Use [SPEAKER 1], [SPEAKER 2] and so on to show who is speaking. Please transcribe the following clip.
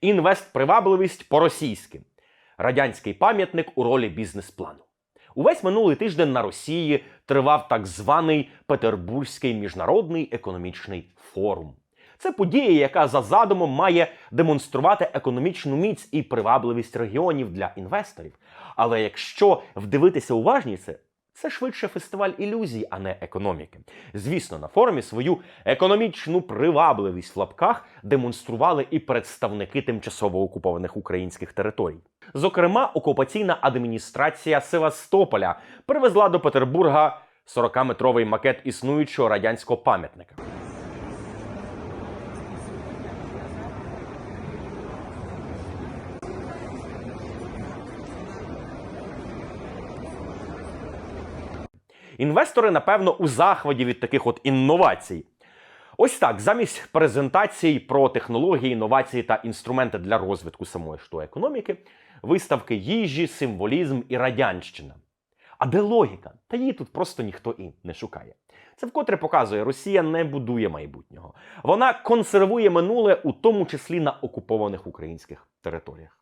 [SPEAKER 1] Інвестпривабливість по-російськи. Радянський пам'ятник у ролі бізнес-плану. Увесь минулий тиждень на Росії тривав так званий Петербурзький міжнародний економічний форум. Це подія, яка за задумом має демонструвати економічну міць і привабливість регіонів для інвесторів. Але якщо вдивитися уважніше, це швидше фестиваль ілюзій, а не економіки. Звісно, на форумі свою економічну привабливість в лапках демонстрували і представники тимчасово окупованих українських територій. Зокрема, окупаційна адміністрація Севастополя привезла до Петербурга 40-метровий макет існуючого радянського пам'ятника. Інвестори, напевно, у захваті від таких от інновацій. Ось так, замість презентацій про технології, інновації та інструменти для розвитку самої ж економіки, виставки їжі, символізм і радянщина. А де логіка? Та її тут просто ніхто і не шукає. Це вкотре показує, Росія не будує майбутнього. Вона консервує минуле, у тому числі на окупованих українських територіях.